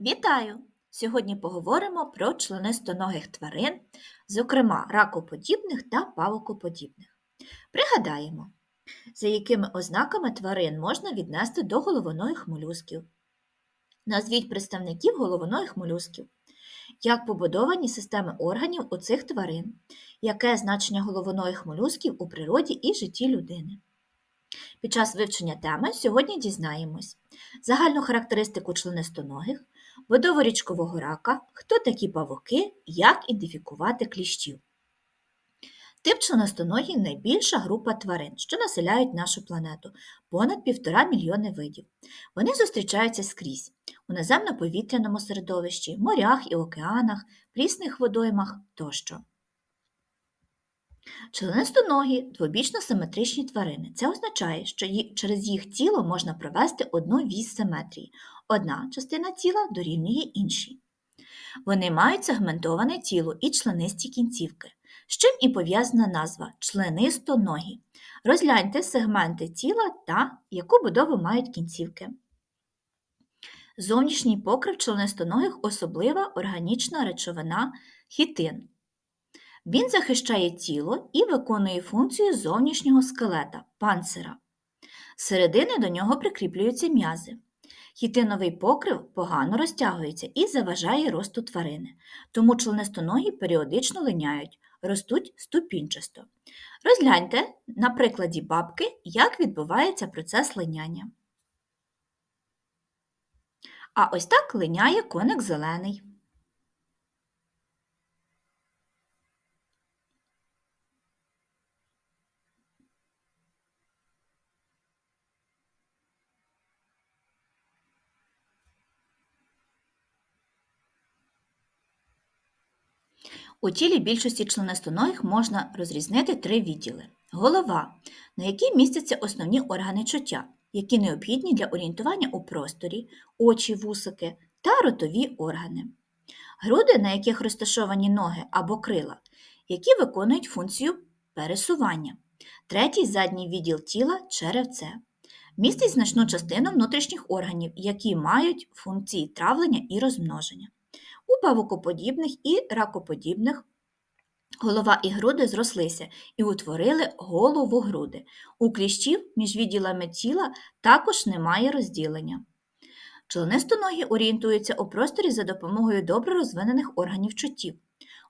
Вітаю! Сьогодні поговоримо про членистоногих тварин, зокрема ракоподібних та павукоподібних. Пригадаємо, за якими ознаками тварин можна віднести до головоногих молюсків. Назвіть представників головоногих молюсків. Як побудовані системи органів у цих тварин, яке значення головоногих молюсків у природі і житті людини. Під час вивчення теми сьогодні дізнаємось загальну характеристику членистоногих, будову річкового рака, хто такі павуки, як ідентифікувати кліщів. Тип членистоногів – найбільша група тварин, що населяють нашу планету понад півтора мільйони видів. Вони зустрічаються скрізь у наземно-повітряному середовищі, морях і океанах, прісних водоймах тощо. Членистоногі – двобічно симетричні тварини. Це означає, що через їх тіло можна провести одну вісь симетрії. Одна частина тіла дорівнює іншій. Вони мають сегментоване тіло і членисті кінцівки, з чим і пов'язана назва членистоногі. Розгляньте сегменти тіла та яку будову мають кінцівки. Зовнішній покрив членистоногих особлива органічна речовина хітин. Він захищає тіло і виконує функцію зовнішнього скелета панцира. З середини до нього прикріплюються м'язи. Хітиновий покрив погано розтягується і заважає росту тварини, тому членистоногі періодично линяють, ростуть ступінчасто. Розгляньте на прикладі бабки, як відбувається процес линяння. А ось так линяє коник зелений. У тілі більшості членистоногих можна розрізнити три відділи. Голова, на якій містяться основні органи чуття, які необхідні для орієнтування у просторі, очі, вусики та ротові органи. Груди, на яких розташовані ноги або крила, які виконують функцію пересування. Третій задній відділ тіла черевце. Містить значну частину внутрішніх органів, які мають функції травлення і розмноження. У павукоподібних і ракоподібних голова і груди зрослися і утворили голову-груди. У кліщів між відділами тіла також немає розділення. Членистоногі орієнтуються у просторі за допомогою добре розвинених органів чуттів.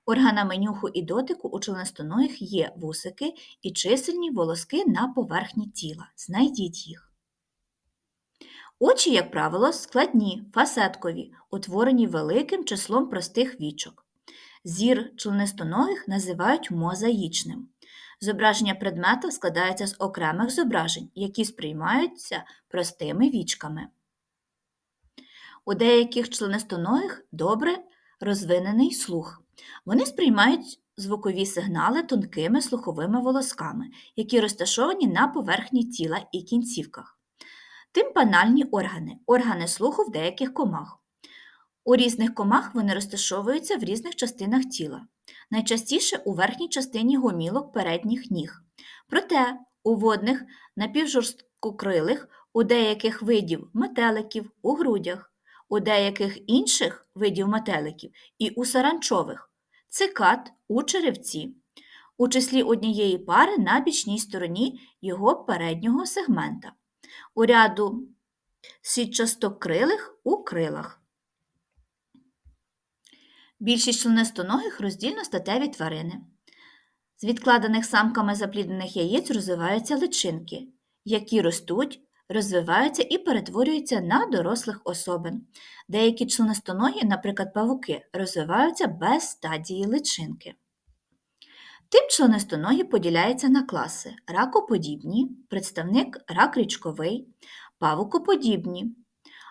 Органами нюху і дотику у членистоногих є вусики і чисельні волоски на поверхні тіла. Знайдіть їх. Очі, як правило, складні, фасеткові, утворені великим числом простих вічок. Зір членистоногих називають мозаїчним. Зображення предмета складається з окремих зображень, які сприймаються простими вічками. У деяких членистоногих добре розвинений слух. Вони сприймають звукові сигнали тонкими слуховими волосками, які розташовані на поверхні тіла і кінцівках. Тимпанальні органи органи слуху в деяких комах. У різних комах вони розташовуються в різних частинах тіла, найчастіше у верхній частині гомілок передніх ніг. Проте у водних напівжорсткокрилих, у деяких видів метеликів у грудях, у деяких інших видів метеликів і у саранчових цикад у черевці, у числі однієї пари на бічній стороні його переднього сегмента у ряду сітчастокрилих у крилах. Більшість членистоногих роздільно статеві тварини. З відкладених самками запліднених яєць розвиваються личинки, які ростуть, розвиваються і перетворюються на дорослих особин. Деякі членистоногі, наприклад, павуки, розвиваються без стадії личинки. Тип членистоногі поділяється на класи ракоподібні, представник рак річковий, павукоподібні,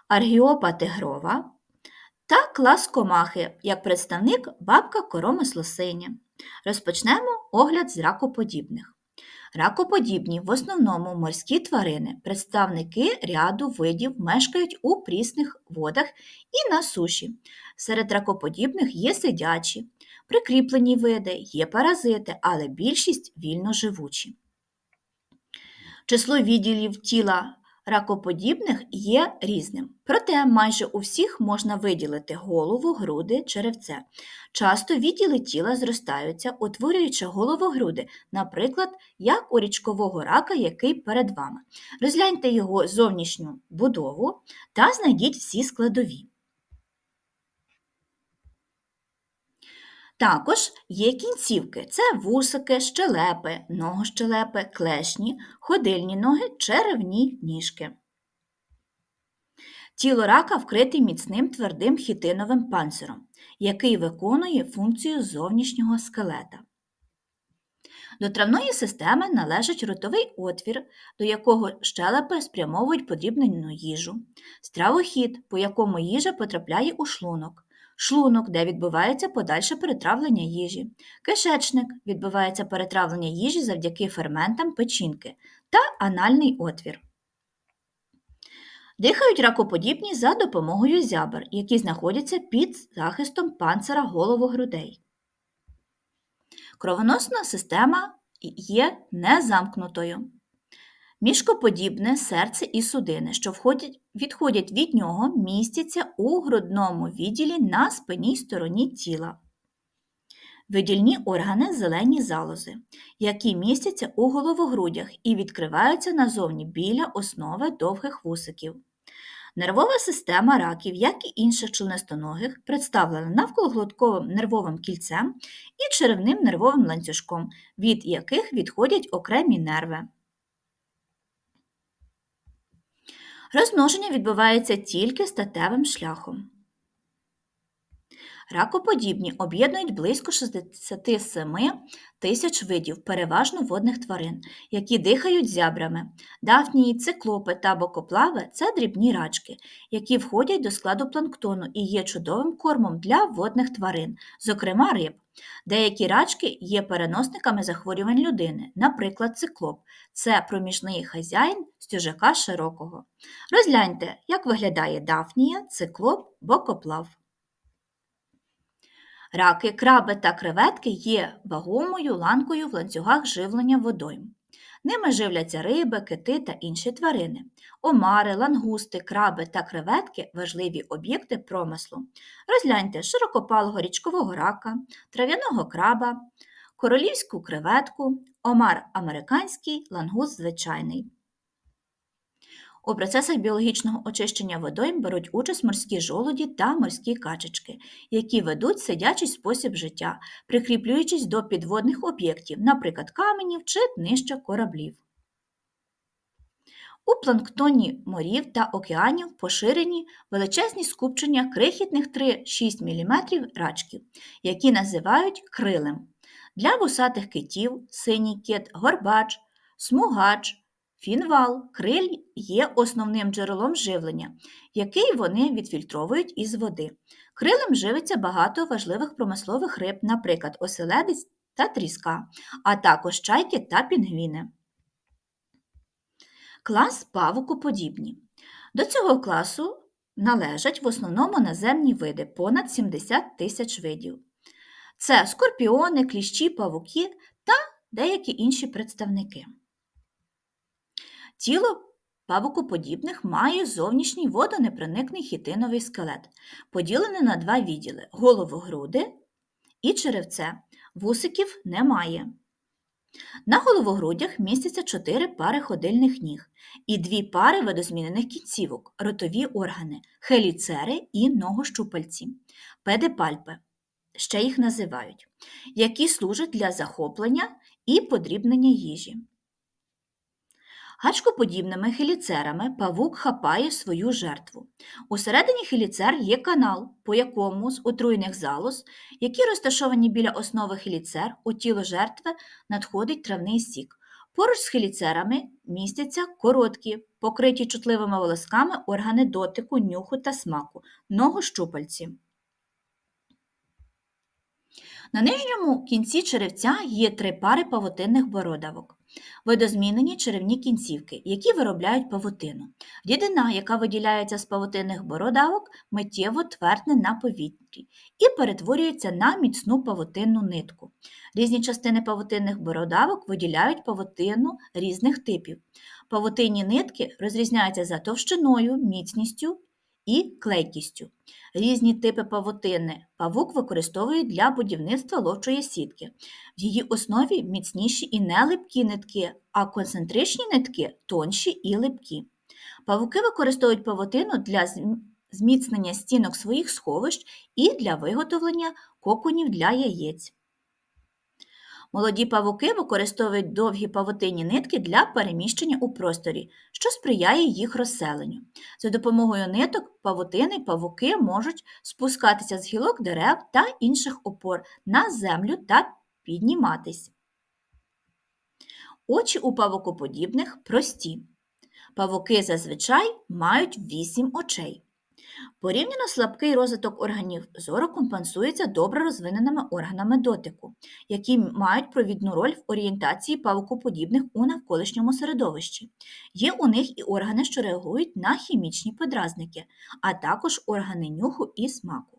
аргіопа тигрова та клас комахи, як представник бабка коромислосиня. Розпочнемо огляд з ракоподібних. Ракоподібні в основному морські тварини, представники ряду видів мешкають у прісних водах і на суші. Серед ракоподібних є сидячі, прикріплені види, є паразити, але більшість вільно живучі. Число відділів тіла ракоподібних є різним, проте майже у всіх можна виділити голову, груди, черевце. Часто відділи тіла зростаються, утворюючи головогруди, наприклад, як у річкового рака, який перед вами. Розгляньте його зовнішню будову та знайдіть всі складові. Також є кінцівки це вусики, щелепи, ногощелепи, клешні, ходильні ноги, черевні ніжки. Тіло рака вкрите міцним твердим хітиновим панциром, який виконує функцію зовнішнього скелета. До травної системи належить ротовий отвір, до якого щелепи спрямовують подрібнену їжу, стравохід, по якому їжа потрапляє у шлунок, шлунок, де відбувається подальше перетравлення їжі, кишечник відбувається перетравлення їжі завдяки ферментам печінки та анальний отвір. Дихають ракоподібні за допомогою зябр, які знаходяться під захистом панцира головогрудей. Кровоносна система є незамкнутою. Мішкоподібне серце і судини, що входять, відходять від нього, містяться у грудному відділі на спинній стороні тіла. Видільні органи зелені залози, які містяться у головогрудях і відкриваються назовні біля основи довгих вусиків. Нервова система раків, як і інших членистоногих, представлена навкологлотковим нервовим кільцем і черевним нервовим ланцюжком, від яких відходять окремі нерви. Розмноження відбувається тільки статевим шляхом. Ракоподібні об'єднують близько 67 тисяч видів, переважно водних тварин, які дихають зябрами. Дафнії, циклопи та бокоплави це дрібні рачки, які входять до складу планктону і є чудовим кормом для водних тварин, зокрема риб. Деякі рачки є переносниками захворювань людини, наприклад, циклоп це проміжний хазяїн стюжака широкого. Розгляньте, як виглядає дафнія, циклоп, бокоплав. Раки, краби та креветки є вагомою ланкою в ланцюгах живлення водойм. Ними живляться риби, кити та інші тварини. Омари, лангусти, краби та креветки важливі об'єкти промислу. Розгляньте широкопалого річкового рака, трав'яного краба, королівську креветку, омар американський, лангуст звичайний. У процесах біологічного очищення водойм беруть участь морські жолуді та морські качечки, які ведуть сидячий спосіб життя, прикріплюючись до підводних об'єктів, наприклад, каменів чи днища кораблів. У планктоні морів та океанів поширені величезні скупчення крихітних 3-6 мм рачків, які називають крилем. Для вусатих китів синій кит, горбач, смугач. Фінвал, криль є основним джерелом живлення, який вони відфільтровують із води. Крилем живиться багато важливих промислових риб, наприклад, оселедець та тріска, а також чайки та пінгвіни. Клас павукоподібні. До цього класу належать в основному наземні види понад 70 тисяч видів. Це скорпіони, кліщі, павуки та деякі інші представники. Тіло павукоподібних має зовнішній водонепроникний хітиновий скелет, поділений на два відділи головогруди і черевце. Вусиків немає. На головогрудях містяться чотири пари ходильних ніг і дві пари видозмінених кінцівок, ротові органи, хеліцери і ногощупальці, педипальпи, ще їх називають, які служать для захоплення і подрібнення їжі. Гачкоподібними хеліцерами павук хапає свою жертву. Усередині хеліцер є канал, по якому з отруйних залоз, які розташовані біля основи хеліцер, у тіло жертви надходить травний сік. Поруч з хеліцерами містяться короткі, покриті чутливими волосками органи дотику, нюху та смаку, ногощупальці. На нижньому кінці черевця є три пари павутинних бородавок. Видозмінені черевні кінцівки, які виробляють павутину. Рідина, яка виділяється з павутинних бородавок, миттєво твердне на повітрі і перетворюється на міцну павутинну нитку. Різні частини павутинних бородавок виділяють павутину різних типів. Павутинні нитки розрізняються за товщиною, міцністю і клейкістю. Різні типи павутини павук використовує для будівництва ловчої сітки. В її основі міцніші і нелипкі нитки, а концентричні нитки тонші і липкі. Павуки використовують павутину для зміцнення стінок своїх сховищ і для виготовлення коконів для яєць. Молоді павуки використовують довгі павутинні нитки для переміщення у просторі, що сприяє їх розселенню. За допомогою ниток павутини павуки можуть спускатися з гілок дерев та інших опор на землю та підніматись. Очі у павукоподібних прості. Павуки зазвичай мають 8 очей. Порівняно слабкий розвиток органів зору компенсується добре розвиненими органами дотику, які мають провідну роль в орієнтації павукоподібних у навколишньому середовищі. Є у них і органи, що реагують на хімічні подразники, а також органи нюху і смаку.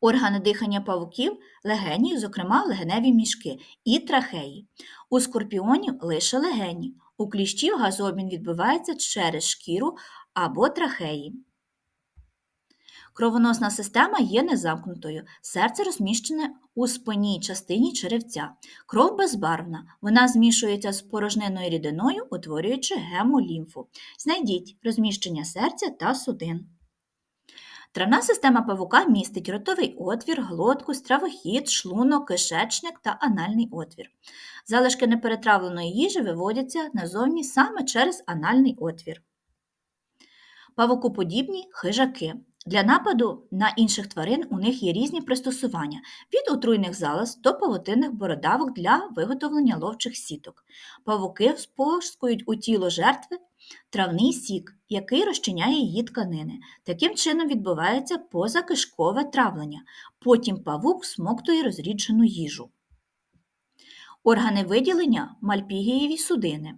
Органи дихання павуків легені, зокрема легеневі мішки, і трахеї. У скорпіонів лише легені. У кліщів газообмін відбувається через шкіру або трахеї. Кровоносна система є незамкнутою. Серце розміщене у спинній частині черевця. Кров безбарвна. Вона змішується з порожниною рідиною, утворюючи гемолімфу. Знайдіть розміщення серця та судин. Травна система павука містить ротовий отвір, глотку, стравохід, шлунок, кишечник та анальний отвір. Залишки неперетравленої їжі виводяться назовні саме через анальний отвір. Павукоподібні хижаки. Для нападу на інших тварин у них є різні пристосування від отруйних залоз до павутинних бородавок для виготовлення ловчих сіток. Павуки вспорскують у тіло жертви травний сік, який розчиняє її тканини. Таким чином відбувається позакишкове травлення. Потім павук всмоктує розріджену їжу. Органи виділення мальпігієві судини.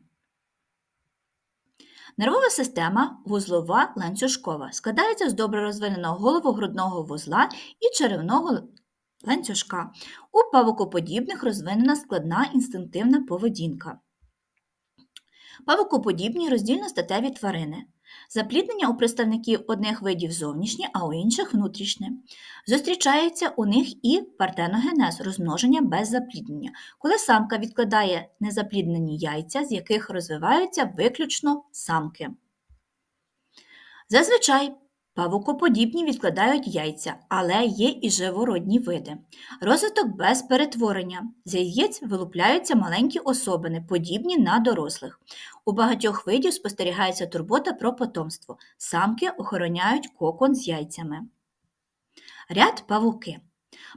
Нервова система вузлова ланцюжкова складається з добре розвиненого головогрудного вузла і черевного ланцюжка. У павукоподібних розвинена складна інстинктивна поведінка. Павукоподібні роздільно-статеві тварини. Запліднення у представників одних видів зовнішнє, а у інших внутрішнє. Зустрічається у них і партеногенез розмноження без запліднення, коли самка відкладає незапліднені яйця, з яких розвиваються виключно самки. Зазвичай павукоподібні відкладають яйця, але є і живородні види. Розвиток без перетворення. З яєць вилупляються маленькі особини, подібні на дорослих. У багатьох видів спостерігається турбота про потомство. Самки охороняють кокон з яйцями. Ряд павуки.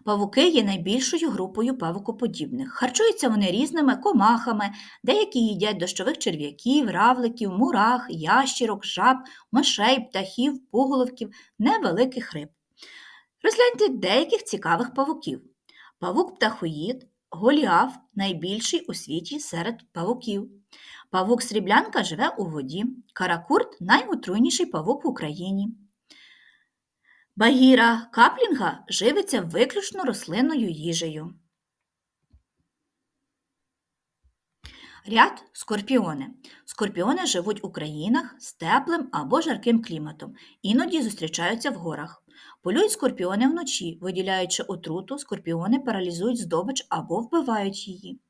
Павуки є найбільшою групою павукоподібних. Харчуються вони різними комахами, деякі їдять дощових черв'яків, равликів, мурах, ящірок, жаб, мишей, птахів, пуголовків, невеликих риб. Розгляньте деяких цікавих павуків. Павук птахоїд, голіаф найбільший у світі серед павуків. Павук сріблянка живе у воді. Каракурт найотруйніший павук в Україні. Багіра каплінга живиться виключно рослинною їжею. Ряд скорпіони. Скорпіони живуть у країнах з теплим або жарким кліматом, іноді зустрічаються в горах. Полюють скорпіони вночі, виділяючи отруту, скорпіони паралізують здобич або вбивають її.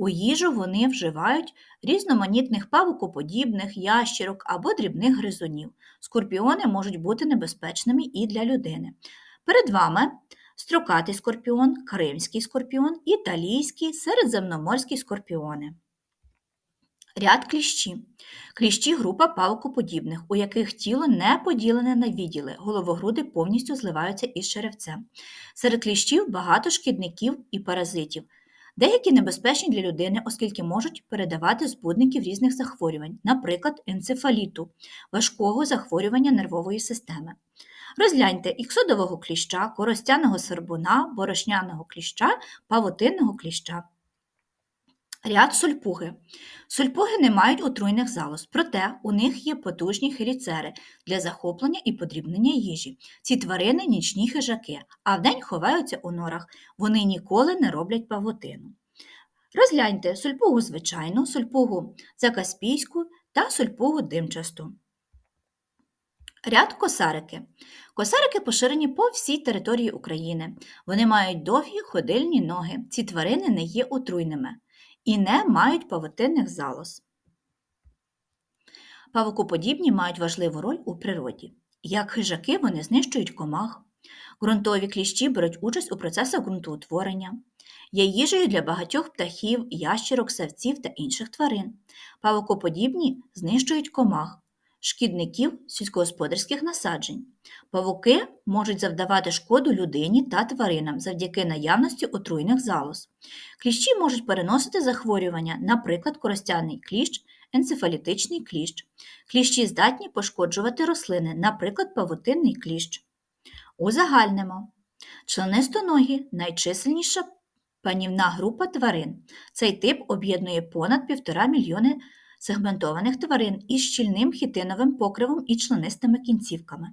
У їжу вони вживають різноманітних павукоподібних, ящірок або дрібних гризунів. Скорпіони можуть бути небезпечними і для людини. Перед вами строкатий скорпіон, кримський скорпіон, італійський, середземноморський скорпіони. Ряд кліщі. Кліщі група павукоподібних, у яких тіло не поділене на відділи, головогруди повністю зливаються із черевцем. Серед кліщів багато шкідників і паразитів. Деякі небезпечні для людини, оскільки можуть передавати збудників різних захворювань, наприклад, енцефаліту, важкого захворювання нервової системи. Розгляньте іксодового кліща, коростяного сербуна, борошняного кліща, павутинного кліща. Ряд сульпуги. Сульпуги не мають отруйних залоз, проте у них є потужні хеліцери для захоплення і подрібнення їжі. Ці тварини нічні хижаки, а вдень ховаються у норах. Вони ніколи не роблять павутину. Розгляньте сульпугу звичайну, сульпугу закаспійську та сульпугу димчасту. Ряд косарики. Косарики поширені по всій території України. Вони мають довгі ходильні ноги. Ці тварини не є отруйними і не мають павутинних залоз. Павукоподібні мають важливу роль у природі. Як хижаки вони знищують комах. Ґрунтові кліщі беруть участь у процесах ґрунтоутворення. Є їжею для багатьох птахів, ящерок, савців та інших тварин. Павукоподібні знищують комах, шкідників сільськогосподарських насаджень. Павуки можуть завдавати шкоду людині та тваринам завдяки наявності отруйних залоз. Кліщі можуть переносити захворювання, наприклад, коростяний кліщ, енцефалітичний кліщ. Кліщі здатні пошкоджувати рослини, наприклад, павутинний кліщ. Узагальнимо. Членистоногі найчисельніша панівна група тварин. Цей тип об'єднує понад півтора мільйони сегментованих тварин із щільним хітиновим покривом і членистими кінцівками.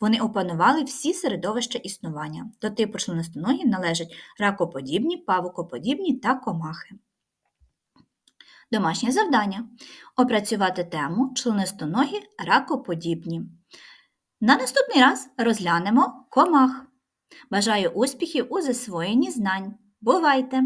Вони опанували всі середовища існування. До типу членистоногів належать ракоподібні, павукоподібні та комахи. Домашнє завдання опрацювати тему членистоногі ракоподібні. На наступний раз розглянемо комах. Бажаю успіхів у засвоєнні знань. Бувайте!